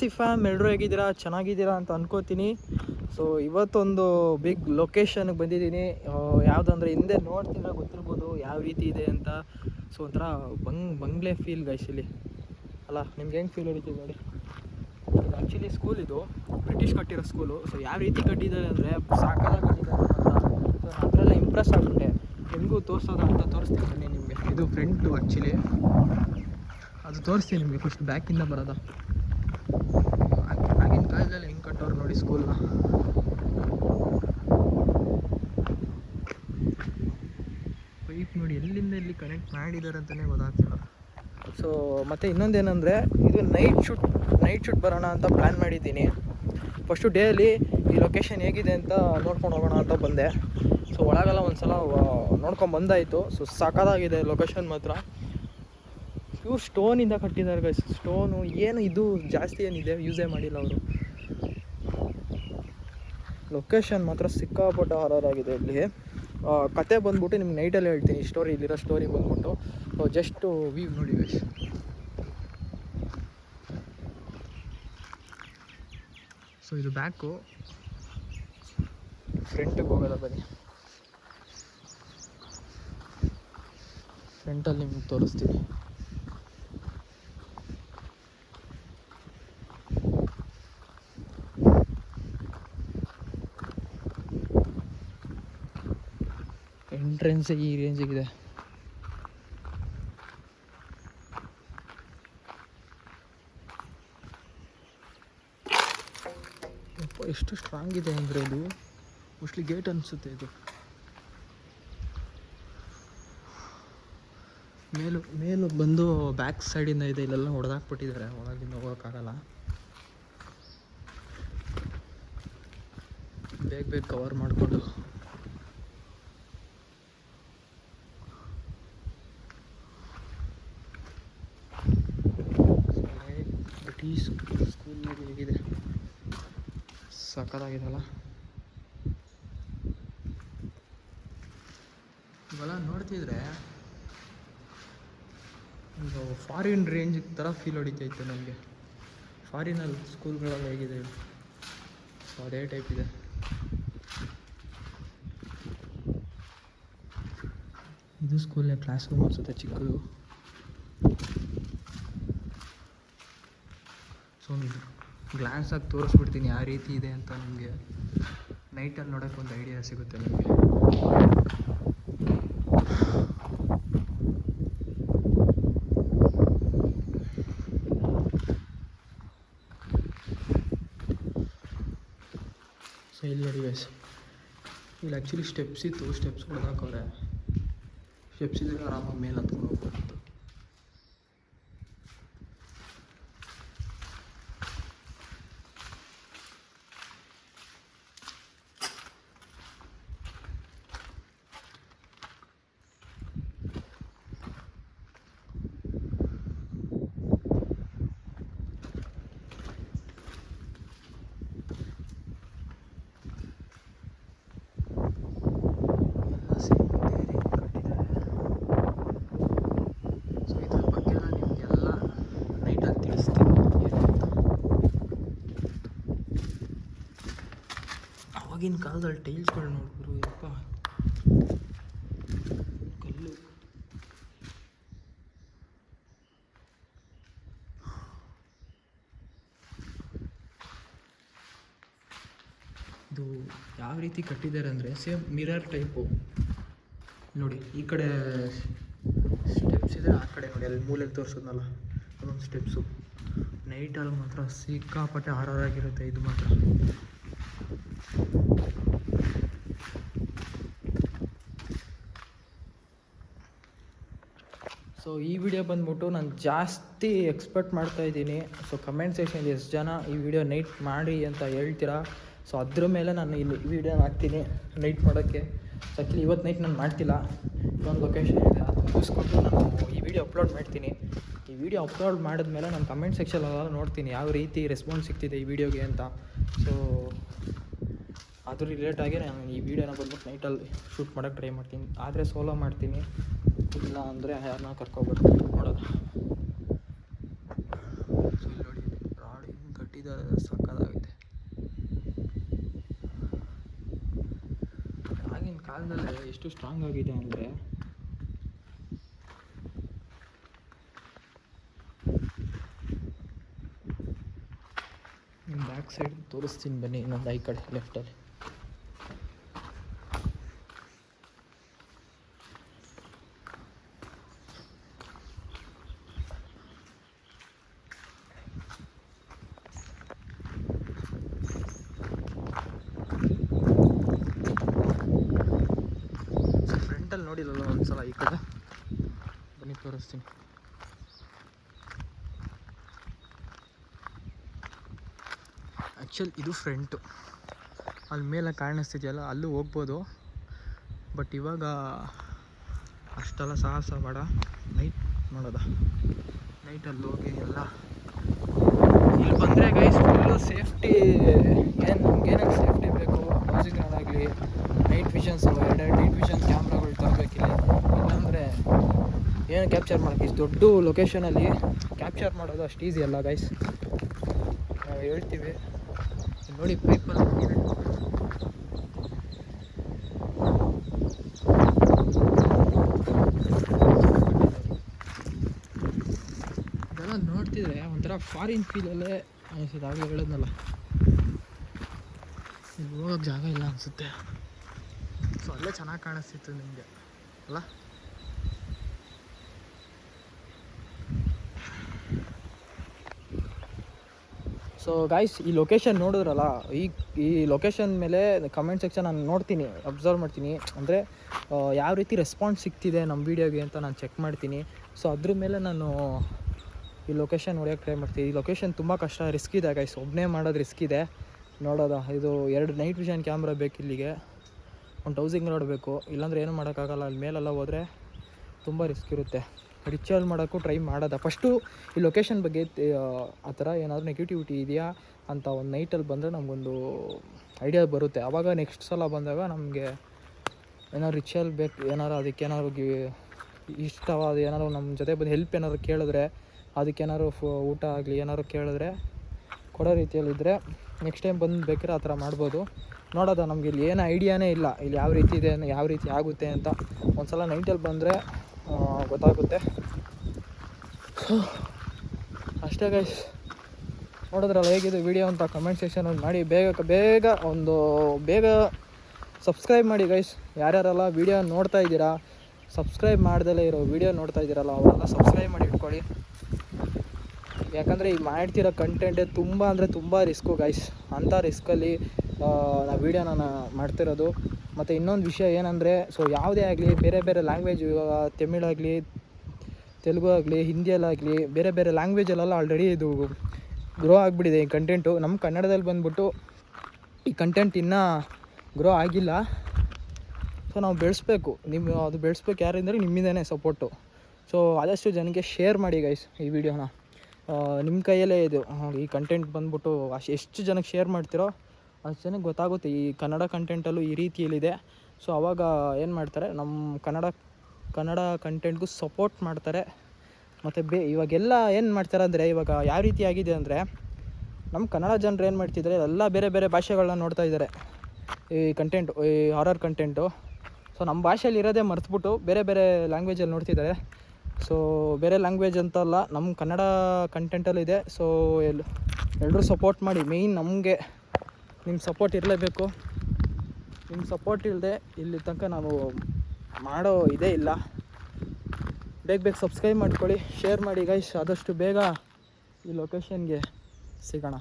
C fam ಎಲ್ಲರೂ ಹೇಗಿದ್ದೀರಾ? ಚೆನ್ನಾಗಿದ್ದೀರಾ ಅಂತ ಅನ್ಕೋತೀನಿ. ಸೊ ಇವತ್ತೊಂದು ಬಿಗ್ ಲೊಕೇಶನ್ಗೆ ಬಂದಿದ್ದೀನಿ. ಯಾವುದಂದ್ರೆ ಹಿಂದೆ ನೋಡ್ತಿದ್ರೆ ಗೊತ್ತಿರ್ಬೋದು ಯಾವ ರೀತಿ ಇದೆ ಅಂತ. ಸೊ ಒಂಥರ ಬಂಗ್, ಬಂಗ್ಲೆ ಫೀಲ್ ಗೈಸ್ ಇಲ್ಲಿ. ಅಲ್ಲ, ನಿಮ್ಗೆ ಹೆಂಗೆ ಫೀಲ್ ಹೊಡಿತೀವಿ ನೋಡಿ. ಇದು ಆ್ಯಕ್ಚುಲಿ ಸ್ಕೂಲ್ ಇದು. ಬ್ರಿಟಿಷ್ ಕಟ್ಟಿರೋ ಸ್ಕೂಲು ಸೊ ಯಾವ ರೀತಿ ಕಟ್ಟಿದ್ದಾರೆ ಅಂದರೆ ಸಾಕಾಗಿ ಕಟ್ಟಿದ್ದಾರೆ ಸೊ ಅದರೆಲ್ಲ ಇಂಪ್ರೆಸ್ ಆಗುತ್ತೆ. ನಿಮಗೂ ತೋರಿಸೋದು ಅಂತ ತೋರಿಸ್ತೀನಿ ನಿಮಗೆ. ಇದು ಫ್ರೆಂಟು ಆ್ಯಕ್ಚುಲಿ ಅದು ತೋರಿಸ್ತೀನಿ ನಿಮಗೆ ಫಸ್ಟ್ ಬ್ಯಾಕಿಂದ ಬರೋದ ಆಗಿನ ಕಾಲದಲ್ಲಿ ಹೆಂಗೆ ಕಟ್ಟೋರು ನೋಡಿ ಸ್ಕೂಲ್ನ ಪೈಪ್ ನೋಡಿ, ಎಲ್ಲಿಂದ ಎಲ್ಲಿ ಕನೆಕ್ಟ್ ಮಾಡಿದ್ದಾರೆ ಅಂತಲೇ ಗೊತ್ತಾಗ್ತಿಲ್ಲ. ಸೊ ಮತ್ತು ಇನ್ನೊಂದೇನೆಂದರೆ, ಇದು ನೈಟ್ ಶೂಟ್ ನೈಟ್ ಶೂಟ್ ಬರೋಣ ಅಂತ ಪ್ಲ್ಯಾನ್ ಮಾಡಿದ್ದೀನಿ. ಫಸ್ಟು ಡೇಲಿ ಈ ಲೊಕೇಶನ್ ಹೇಗಿದೆ ಅಂತ ನೋಡ್ಕೊಂಡು ಹೋಗೋಣ ಅಂತ ಬಂದೆ. ಸೊ ಒಳಗೆಲ್ಲ ಒಂದು ಸಲ ನೋಡ್ಕೊಂಡು ಬಂದಾಯಿತು. ಸೊ ಸಾಕಾಗಿದೆ ಲೊಕೇಶನ್ ಮಾತ್ರ. ಪ್ಯೂರ್ ಸ್ಟೋನಿಂದ ಕಟ್ಟಿದ್ದಾರೆ ಗೈಸ್ ಸ್ಟೋನು ಏನು, ಇದು ಜಾಸ್ತಿ ಏನಿದೆ ಯೂಸೇ ಮಾಡಿಲ್ಲ ಅವರು. ಲೊಕೇಶನ್ ಮಾತ್ರ ಸಿಕ್ಕಾಪಟ್ಟೆ ಹಾರರ್ ಆಗಿದೆ ಇಲ್ಲಿ. ಕತೆ ಬಂದ್ಬಿಟ್ಟು ನಿಮ್ಗೆ ನೈಟಲ್ಲಿ ಹೇಳ್ತೀನಿ. ಸ್ಟೋರಿ ಇಲ್ಲಿರೋ ಸ್ಟೋರಿ ಬಂದ್ಬಿಟ್ಟು. ಜಸ್ಟು ವೀವ್ ನೋಡಿ ಗೈಸ್ ಸೊ ಇದು ಬ್ಯಾಕು ಫ್ರಂಟಿಗೆ ಹೋಗೋದ ಬನ್ನಿ. ಫ್ರಂಟಲ್ಲಿ ನಿಮ್ಗೆ ತೋರಿಸ್ತೀನಿ. ಎಂಟ್ರೆನ್ಸ್ ಈ ಯಪ್ಪ, ಎಷ್ಟು ಸ್ಟ್ರಾಂಗ್ ಇದೆ ಅಂದರೆ ಇದು ಮೋಸ್ಟ್ಲಿ ಗೇಟ್ ಅನಿಸುತ್ತೆ ಇದು. ಮೇಲು ಮೇಲು ಬಂದು ಬ್ಯಾಕ್ ಸೈಡಿಂದ ಇದೆ ಇಲ್ಲೆಲ್ಲ ಹೊಡೆದಾಕ್ಬಿಟ್ಟಿದ್ದಾರೆ. ಒಳಗಿಂದ ಹೋಗೋಕ್ಕಾಗಲ್ಲ. ಬೇಗ ಬೇಗ ಕವರ್ ಮಾಡಿಕೊಂಡು ಬ್ರಿಟಿಷ್ ಸ್ಕೂಲ್ ನೋಡಿ ಹೇಗಿದೆ ಸಕ್ಕತ್ತಾಗಿದೆಲ್ಲ ಇವೆಲ್ಲ ನೋಡ್ತಿದ್ರೆ ಒಂದು ಫಾರಿನ್ ರೇಂಜ್ ಥರ ಫೀಲ್ ಹೊಡಿತೈತೆ ನನಗೆ ಫಾರಿನಲ್ಲಿ ಸ್ಕೂಲ್ಗಳೆಲ್ಲ ಹೇಗಿದೆ? ಸೊ ಅದೇ ಟೈಪ್ ಇದೆ. ಇದು ಸ್ಕೂಲ್ನ ಕ್ಲಾಸ್ ರೂಮ್ ಅನ್ಸುತ್ತೆ ಚಿಕ್ಕದು. ಸೊ ಒಂದು ಗ್ಲಾನ್ಸ್ ತೋರಿಸ್ಬಿಡ್ತೀನಿ ಯಾವ ರೀತಿ ಇದೆ ಅಂತ ನಿಮಗೆ. ನೈಟಲ್ಲಿ ನೋಡೋಕೆ ಒಂದು ಐಡಿಯಾ ಸಿಗುತ್ತೆ ನಿಮಗೆ. ಸೊ ಇಲ್ಲಿ ನೋಡಿ ಗೈಸ್ ಇಲ್ಲಿ ಆ್ಯಕ್ಚುಲಿ ಸ್ಟೆಪ್ಸ್ ಇತ್ತು. ಸ್ಟೆಪ್ಸ್ ಹೊಡೆದಾಕವ್ರೆ ಸ್ಟೆಪ್ಸ್ ಇದ್ದರೆ ಆರಾಮಾಗಿ ಮೇಲೆ ಹತ್ಕೊಂಡು ಹೋಗ್ಬೋದು ಎಲ್ಲ ಸೇಮ್ ಇದೇ ರೀತಿ ಕಟ್ಟಿದ್ದಾರೆ ಸೊ ಇದ್ರ ಬಗ್ಗೆ ನಾನು ನಿಮಗೆಲ್ಲ ನೈಟಲ್ಲಿ ತಿಳಿಸ್ತೀನಿ ಏನು ಅಂತ ಅವಾಗಿನ ಕಾಲದಲ್ಲಿ ಟೈಲ್ಸ್ಗಳು ನೋಡ್ಬಿರು ಯಪ್ಪ. ಕಲ್ಲು. ಇದು ಯಾವ ರೀತಿ ಕಟ್ಟಿದ್ದಾರೆ ಅಂದರೆ ಸೇಮ್ ಮಿರರ್ ಟೈಪು. ನೋಡಿ, ಈ ಕಡೆ ಸ್ಟೆಪ್ಸ್ ಇದೆ, ಆ ಕಡೆ ನೋಡಿ, ಅಲ್ಲಿ ಮೂಲೆಗೆ ತೋರಿಸೋದ್ನಲ್ಲ, ಅದೊಂದು ಸ್ಟೆಪ್ಸು ನೈಟಲ್ಲಿ ಮಾತ್ರ ಸಿಕ್ಕಾಪಟ್ಟೆ ಹಾರಾಗಿರುತ್ತೆ ಇದು ಮಾತ್ರ. ಸೊ ಈ ವಿಡಿಯೋ ಬಂದ್ಬಿಟ್ಟು ನಾನು ಜಾಸ್ತಿ ಎಕ್ಸ್ಪೆಕ್ಟ್ ಮಾಡ್ತಾ ಇದ್ದೀನಿ. ಸೊ ಕಮೆಂಟ್ ಸೆಕ್ಷನ್ ಎಷ್ಟು ಜನ ಈ ವಿಡಿಯೋ ನೈಟ್ ಮಾಡಿ ಅಂತ ಹೇಳ್ತೀರಾ? ಸೊ ಅದ್ರ ಮೇಲೆ ನಾನು ಇಲ್ಲಿ ಈ ವಿಡಿಯೋ ಹಾಕ್ತೀನಿ ನೈಟ್ ಮಾಡೋಕ್ಕೆ. ಸೊ ಆ್ಯಕ್ಚುಲಿ ಇವತ್ತು ನೈಟ್ ನಾನು ಮಾಡ್ತಿಲ್ಲ. ಇನ್ನೊಂದು ಲೊಕೇಶನ್ ಇದೆ ಅದು ಮುಗಿಸ್ಕೊಂಡು ನಾನು ಈ ವಿಡಿಯೋ ಅಪ್ಲೋಡ್ ಮಾಡ್ತೀನಿ. ಈ ವಿಡಿಯೋ ಅಪ್ಲೋಡ್ ಮಾಡಿದ್ಮೇಲೆ ನಾನು ಕಮೆಂಟ್ ಸೆಕ್ಷನೆಲ್ಲ ನೋಡ್ತೀನಿ ಯಾವ ರೀತಿ ರೆಸ್ಪಾನ್ಸ್ ಸಿಗ್ತಿದೆ ಈ ವಿಡಿಯೋಗೆ ಅಂತ. ಸೊ ಅದ್ರ ರಿಲೇಟಾಗಿ ನಾನು ಈ ವಿಡಿಯೋನ ಬಂದ್ಬಿಟ್ಟು ನೈಟಲ್ಲಿ ಶೂಟ್ ಮಾಡೋಕ್ಕೆ ಟ್ರೈ ಮಾಡ್ತೀನಿ. ಆದರೆ ಸೋಲೋ ಮಾಡ್ತೀನಿ. ಇಲ್ಲ ಅಂದರೆ ಯಾರನ್ನ ಕರ್ಕೊಬರ್ತೀನಿ ನೋಡೋದು ನೋಡಿ, ರಾಡ್ ಕಟ್ಟಿದ ಸಕ್ಕದಾಗಿದೆ ಆಗಿನ ಕಾಲದಲ್ಲಿ ಎಷ್ಟು ಸ್ಟ್ರಾಂಗ್ ಆಗಿದೆ ಅಂದರೆ ಬ್ಯಾಕ್ ಸೈಡ್ ತೋರಿಸ್ತೀನಿ ಬನ್ನಿ, ಇನ್ನೊಂದು ಐ ಕಡೆ ಲೆಫ್ಟಲ್ಲಿ ಫ್ರಂಟಲ್ಲಿ ನೋಡಿಲ್ಲಲ್ಲ ಒಂದ್ಸಲ ಈ ಕಡೆ. ಬನ್ನಿ, ತೋರಿಸ್ತೀನಿ. ಆ್ಯಕ್ಚುಲ್ ಇದು ಫ್ರಂಟು ಅಲ್ಲಿ ಮೇಲೆ ಕಾಣಿಸ್ತಿದೆಯಲ್ಲ, ಅಲ್ಲೂ ಹೋಗ್ಬೋದು. ಬಟ್ ಇವಾಗ ಅಷ್ಟೆಲ್ಲ ಸಾಹಸ ಬೇಡ. ನೈಟ್ ಮಾಡೋದ ನೈಟಲ್ಲಿ ಹೋಗಿ ಎಲ್ಲ. ಇಲ್ಲಿ ಬಂದರೆ ಗೈಸ್ ಫುಲ್ಲು ಸೇಫ್ಟಿ ಏನು ನಮ್ಗೇನೇನು ಸೇಫ್ಟಿ ಬೇಕು? ಹೌಸಿಂಗ್ಗಳಾಗಲಿ ನೈಟ್ ವಿಷನ್ಸ್ ಎರಡೆರಡು ನೈಟ್ ವಿಷನ್ ಕ್ಯಾಮ್ರಾಗಳು ತರಬೇಕಿಲ್ಲ. ಇಲ್ಲಾಂದರೆ ಏನು ಕ್ಯಾಪ್ಚರ್ ಮಾಡೋಕ್ಕೆ? ಇಷ್ಟು ದೊಡ್ಡ ಲೊಕೇಶನಲ್ಲಿ ಕ್ಯಾಪ್ಚರ್ ಮಾಡೋದು ಅಷ್ಟು ಈಸಿ ಅಲ್ಲ ಗೈಸ್ ನಾವು ಹೇಳ್ತೀವಿ. ನೋಡಿ ಹೋಗಿದೆ ಇದೆಲ್ಲ ನೋಡ್ತಿದ್ರೆ ಒಂಥರ ಫಾರಿನ್ ಫೀಲಲ್ಲೇ ಅನಿಸುತ್ತೆ. ಆಗಲೇ ಹೇಳಿದ್ನಲ್ಲ. ಹೋಗೋಕ್ಕೆ ಜಾಗ ಇಲ್ಲ ಅನಿಸುತ್ತೆ. ಸೊ ಅಲ್ಲೇ ಚೆನ್ನಾಗಿ ಕಾಣಿಸ್ತಿತ್ತು ನಿಮಗೆ, ಅಲ್ಲ? ಸೊ ಗಾಯ್ಸ್ ಈ ಲೊಕೇಶನ್ ನೋಡಿದ್ರಲ್ಲ, ಈ ಈ ಲೊಕೇಶನ್ ಮೇಲೆ ಕಮೆಂಟ್ ಸೆಕ್ಷನ್ ನಾನು ನೋಡ್ತೀನಿ ಅಬ್ಸರ್ವ್ ಮಾಡ್ತೀನಿ. ಅಂದರೆ ಯಾವ ರೀತಿ ರೆಸ್ಪಾನ್ಸ್ ಸಿಗ್ತಿದೆ ನಮ್ಮ ವೀಡಿಯೋಗೆ ಅಂತ ನಾನು ಚೆಕ್ ಮಾಡ್ತೀನಿ. ಸೊ ಅದ್ರ ಮೇಲೆ ನಾನು ಈ ಲೊಕೇಶನ್ ಹೊಡಿಯೋಕ್ಕೆ ಟ್ರೈ ಮಾಡ್ತೀನಿ. ಈ ಲೊಕೇಶನ್ ತುಂಬ ಕಷ್ಟ ರಿಸ್ಕ್ ಇದೆ ಗೈಸ್ ಒಬ್ಬನೇ ಮಾಡೋದು ರಿಸ್ಕ್ ಇದೆ. ನೋಡೋದ, ಇದು ಎರಡು ನೈಟ್ ವಿಷನ್ ಕ್ಯಾಮ್ರಾ ಬೇಕು ಇಲ್ಲಿಗೆ ಒಂದು ಟೌಸಿಂಗ್ ನೋಡಬೇಕು. ಇಲ್ಲಾಂದ್ರೆ ಏನು ಮಾಡೋಕ್ಕಾಗಲ್ಲ. ಅಲ್ಲಿ ಮೇಲೆಲ್ಲ ಹೋದರೆ ತುಂಬ ರಿಸ್ಕ್ ಇರುತ್ತೆ. ರಿಚುವಲ್ ಮಾಡೋಕ್ಕೂ ಟ್ರೈ ಮಾಡೋದ. ಫಸ್ಟು ಈ ಲೊಕೇಶನ್ ಬಗ್ಗೆ, ಆ ಥರ ಏನಾದರೂ ನೆಗೆಟಿವಿಟಿ ಇದೆಯಾ ಅಂತ ಒಂದು ನೈಟಲ್ಲಿ ಬಂದರೆ ನಮಗೊಂದು ಐಡಿಯಾ ಬರುತ್ತೆ. ಆವಾಗ ನೆಕ್ಸ್ಟ್ ಸಲ ಬಂದಾಗ ನಮಗೆ ಏನಾದ್ರು ರಿಚುವಲ್ ಬೇಕು ಏನಾರು ಅದಕ್ಕೆ ಏನಾದ್ರು ಇಷ್ಟವಾದ ಏನಾದ್ರು ನಮ್ಮ ಜೊತೆ ಬಂದು ಹೆಲ್ಪ್ ಏನಾದ್ರು ಕೇಳಿದ್ರೆ ಅದಕ್ಕೇನಾದ್ರು ಫೋ, ಊಟ ಆಗಲಿ, ಏನಾದ್ರು ಕೇಳಿದ್ರೆ ಕೊಡೋ ರೀತಿಯಲ್ಲಿದ್ದರೆ ನೆಕ್ಸ್ಟ್ ಟೈಮ್ ಬಂದು ಬೇಕಾದ್ರೆ ಆ ಥರ ಮಾಡ್ಬೋದು. ನೋಡೋದ, ನಮ್ಗೆ ಇಲ್ಲಿ ಏನು ಐಡಿಯಾನೇ ಇಲ್ಲ. ಇಲ್ಲಿ ಯಾವ ರೀತಿ ಇದೆ, ಯಾವ ರೀತಿ ಆಗುತ್ತೆ ಅಂತ ಒಂದು ಸಲ ನೈಟಲ್ಲಿ ಬಂದರೆ ಗೊತ್ತಾಗುತ್ತೆ. ಅಷ್ಟೇ ಗೈಸ್ ನೋಡಿದ್ರಲ್ಲ ಹೇಗಿದೆ ವಿಡಿಯೋ ಅಂತ ಕಮೆಂಟ್ ಒಂದು ಮಾಡಿ. ಬೇಗ ಬೇಗ ಒಂದು, ಬೇಗ ಸಬ್ಸ್ಕ್ರೈಬ್ ಮಾಡಿ ಗೈಸ್ ಯಾರ್ಯಾರೆಲ್ಲ ವಿಡಿಯೋ ನೋಡ್ತಾ ಇದ್ದೀರಾ ಸಬ್ಸ್ಕ್ರೈಬ್ ಮಾಡ್ದಲೇ ಇರೋ ವಿಡಿಯೋ ನೋಡ್ತಾ ಇದ್ದೀರಲ್ಲ, ಅವರೆಲ್ಲ ಸಬ್ಸ್ಕ್ರೈಬ್ ಮಾಡಿ ಇಟ್ಕೊಳ್ಳಿ. ಯಾಕಂದರೆ ಈಗ ಮಾಡ್ತಿರೋ ಕಂಟೆಂಟೇ ತುಂಬ ಅಂದರೆ ತುಂಬ ರಿಸ್ಕು ಗೈಸ್ ಅಂಥ ರಿಸ್ಕಲ್ಲಿ ನಾವು ವೀಡಿಯೋನ ಮಾಡ್ತಿರೋದು. ಮತ್ತು ಇನ್ನೊಂದು ವಿಷಯ ಏನಂದರೆ ಸೊ ಯಾವುದೇ ಆಗಲಿ, ಬೇರೆ ಬೇರೆ ಲ್ಯಾಂಗ್ವೇಜ್ ಇವಾಗ ತಮಿಳಾಗಲಿ ತೆಲುಗು ಆಗಲಿ ಹಿಂದಿಯಲ್ಲಾಗಲಿ ಬೇರೆ ಬೇರೆ ಲ್ಯಾಂಗ್ವೇಜಲ್ಲೆಲ್ಲ ಆಲ್ರೆಡಿ ಇದು ಗ್ರೋ ಆಗಿಬಿಟ್ಟಿದೆ ಈ ಕಂಟೆಂಟು ನಮ್ಮ ಕನ್ನಡದಲ್ಲಿ ಬಂದ್ಬಿಟ್ಟು ಈ ಕಂಟೆಂಟ್ ಇನ್ನೂ ಗ್ರೋ ಆಗಿಲ್ಲ. ಸೊ ನಾವು ಬೆಳೆಸ್ಬೇಕು. ನಿಮ್ಮ ಅದು ಬೆಳೆಸ್ಬೇಕು ಯಾರಿಂದರೆ ನಿಮ್ಮಿಂದನೇ ಸಪೋರ್ಟು ಸೊ ಆದಷ್ಟು ಜನಕ್ಕೆ ಶೇರ್ ಮಾಡಿ ಗೈಸ್ ಈ ವಿಡಿಯೋನ ನಿಮ್ಮ ಕೈಯಲ್ಲೇ ಇದು, ಈ ಕಂಟೆಂಟ್ ಬಂದ್ಬಿಟ್ಟು ಅಷ್ಟು ಎಷ್ಟು ಜನಕ್ಕೆ ಶೇರ್ ಮಾಡ್ತೀರೋ ಅಷ್ಟು ಜನಕ್ಕೆ ಗೊತ್ತಾಗುತ್ತೆ ಈ ಕನ್ನಡ ಕಂಟೆಂಟಲ್ಲೂ ಈ ರೀತಿಯಲ್ಲಿದೆ. ಸೊ ಅವಾಗ ಏನು ಮಾಡ್ತಾರೆ ನಮ್ಮ ಕನ್ನಡ ಕನ್ನಡ ಕಂಟೆಂಟ್ಗೂ ಸಪೋರ್ಟ್ ಮಾಡ್ತಾರೆ. ಮತ್ತು ಬೇ, ಇವಾಗೆಲ್ಲ ಏನು ಮಾಡ್ತಾರೆ ಅಂದರೆ, ಇವಾಗ ಯಾವ ರೀತಿ ಆಗಿದೆ ಅಂದರೆ ನಮ್ಮ ಕನ್ನಡ ಜನರು ಏನು ಮಾಡ್ತಿದ್ದಾರೆ, ಎಲ್ಲ ಬೇರೆ ಬೇರೆ ಭಾಷೆಗಳನ್ನ ನೋಡ್ತಾ ಇದ್ದಾರೆ. ಈ ಕಂಟೆಂಟು ಈ ಹಾರರ್ ಕಂಟೆಂಟು ಸೊ ನಮ್ಮ ಭಾಷೆಯಲ್ಲಿ ಇರೋದೇ ಮರೆತುಬಿಟ್ಟು ಬೇರೆ ಬೇರೆ ಲ್ಯಾಂಗ್ವೇಜಲ್ಲಿ ನೋಡ್ತಿದ್ದಾರೆ. ಸೊ ಬೇರೆ ಲ್ಯಾಂಗ್ವೇಜ್ ಅಂತಲ್ಲ ನಮ್ಮ ಕನ್ನಡ ಕಂಟೆಂಟಲ್ಲಿದೆ ಸೊ ಎಲ್ ಎಲ್ಲರೂ ಸಪೋರ್ಟ್ ಮಾಡಿ ಮೇಯ್ನ್ ನಮಗೆ. ನಿಮ್ಮ ಸಪೋರ್ಟ್ ಇರಲೇಬೇಕು. ನಿಮ್ಮ ಸಪೋರ್ಟ್ ಇಲ್ಲದೆ ಇಲ್ಲಿ ತನಕ ನಾವು ಮಾಡೋ ಇದೇ ಇಲ್ಲ. ಬೇಗ ಬೇಗ ಸಬ್ಸ್ಕ್ರೈಬ್ ಮಾಡ್ಕೊಳ್ಳಿ ಶೇರ್ ಮಾಡಿ ಗೈಸ್ ಆದಷ್ಟು ಬೇಗ ಈ ಲೊಕೇಶನ್ಗೆ ಸಿಗೋಣ.